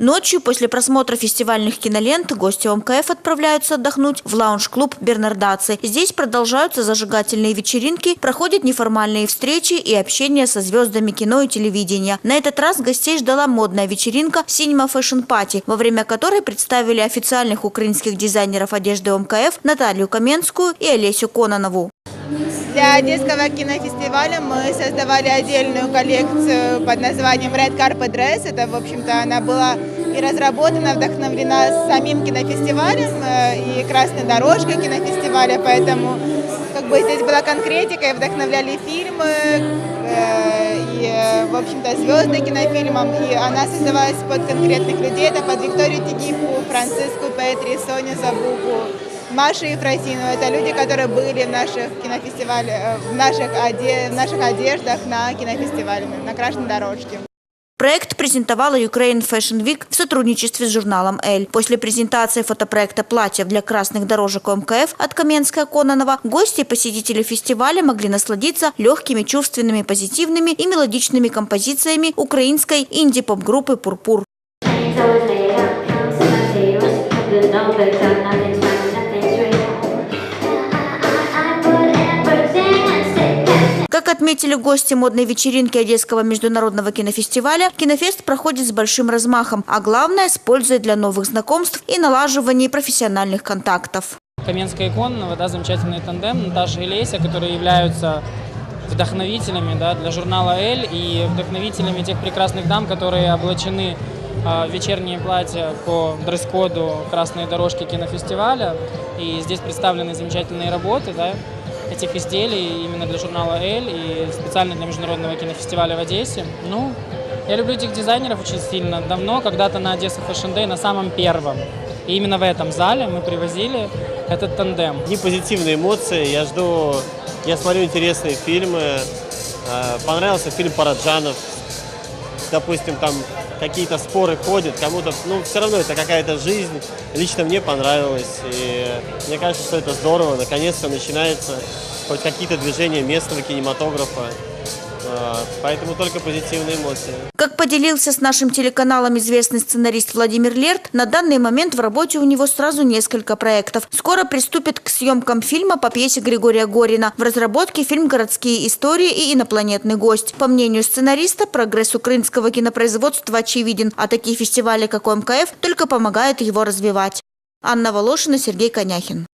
Ночью после просмотра фестивальных кинолент гости ОМКФ отправляются отдохнуть в лаунж-клуб «Бернардаци». Здесь продолжаются зажигательные вечеринки, проходят неформальные встречи и общение со звездами кино и телевидения. На этот раз гостей ждала модная вечеринка «Cinema Fashion Party», во время которой представили официальных украинских дизайнеров одежды ОМКФ Наталью Каменскую и Олесю Кононову. Для Одесского кинофестиваля мы создавали отдельную коллекцию под названием Red Carpet Dress. Это, в общем-то, она была и разработана, вдохновлена самим кинофестивалем э, и красной дорожкой кинофестиваля, поэтому как бы здесь была конкретика, и вдохновляли фильмы, э, и, э, в общем-то, звезды кинофильмом, и она создавалась под конкретных людей, это под Викторию Тигифу, Франциску Петри, Соню Забуку, Маша Ефросинова. Это люди, которые были в наших кинофестивалях, в наших, оде... в наших одеждах на кинофестивале, на красной дорожке. Проект презентовала Ukraine Fashion Week в сотрудничестве с журналом «Эль». После презентации фотопроекта «Платьев для красных дорожек ОМКФ» от Каменской Кононова гости и посетители фестиваля могли насладиться легкими, чувственными, позитивными и мелодичными композициями украинской инди-поп-группы «Пурпур». It's отметили гости модной вечеринки Одесского международного кинофестиваля, кинофест проходит с большим размахом, а главное – с для новых знакомств и налаживания профессиональных контактов. Каменская и Кононова, да, замечательный тандем, Наташа и Леся, которые являются вдохновителями да, для журнала «Эль» и вдохновителями тех прекрасных дам, которые облачены а, в вечерние платья по дресс-коду красной дорожки кинофестиваля. И здесь представлены замечательные работы да, этих изделий именно для журнала «Эль» и специально для международного кинофестиваля в Одессе. Ну, я люблю этих дизайнеров очень сильно. Давно, когда-то на Одесса Fashion Day, на самом первом. И именно в этом зале мы привозили этот тандем. Одни позитивные эмоции. Я жду, я смотрю интересные фильмы. Э, Понравился фильм Параджанов. Допустим, там какие-то споры ходят, кому-то, ну, все равно это какая-то жизнь. Лично мне понравилось. И мне кажется, что это здорово. Наконец-то начинается хоть какие-то движения местного кинематографа. Поэтому только позитивные эмоции. Как поделился с нашим телеканалом известный сценарист Владимир Лерт, на данный момент в работе у него сразу несколько проектов. Скоро приступит к съемкам фильма по пьесе Григория Горина. В разработке фильм «Городские истории» и «Инопланетный гость». По мнению сценариста, прогресс украинского кинопроизводства очевиден, а такие фестивали, как ОМКФ, только помогают его развивать. Анна Волошина, Сергей Коняхин.